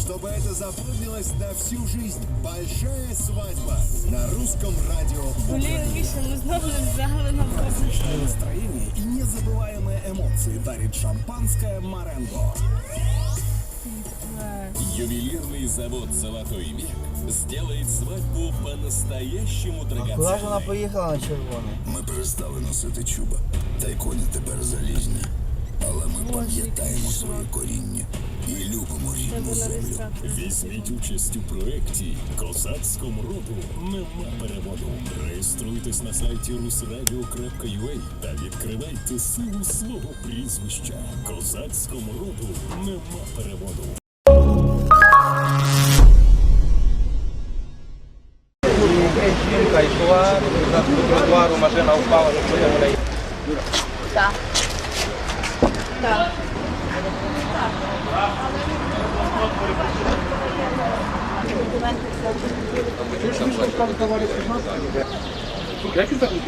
чтобы это запомнилось на всю жизнь. Большая свадьба на русском радио. Блін, Міша, ми знову не взяли на Праздничное настроение и незабываемые эмоции дарит шампанское «Маренго». Ювелирный завод «Золотой век» сделает свадьбу по-настоящему Куди ж вона драгоценной. поїхала на червоне? Ми перестали носити чуба, та й коні тепер залізні. Але ми пам'ятаємо своє коріння Візьміть участь у проєкті «Козацькому роду нема переводу». Реєструйтесь на сайті rusradio.ua та відкривайте силу свого прізвища. Козацькому роду нема переводу. Жінка йшла, тротуару машина впала, в неї. Так. Herkes takmış.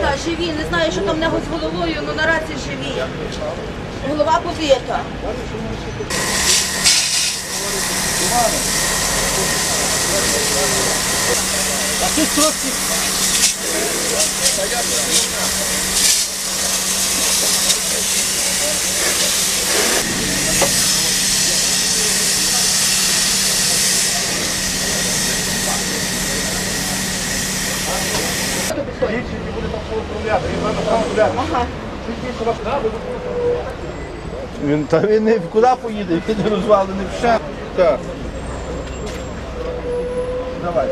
Та живі. Не знаю, що там нього з головою, але наразі живі. Голова побита. Він, та він не куди поїде, він розвалений все. Так. Давай.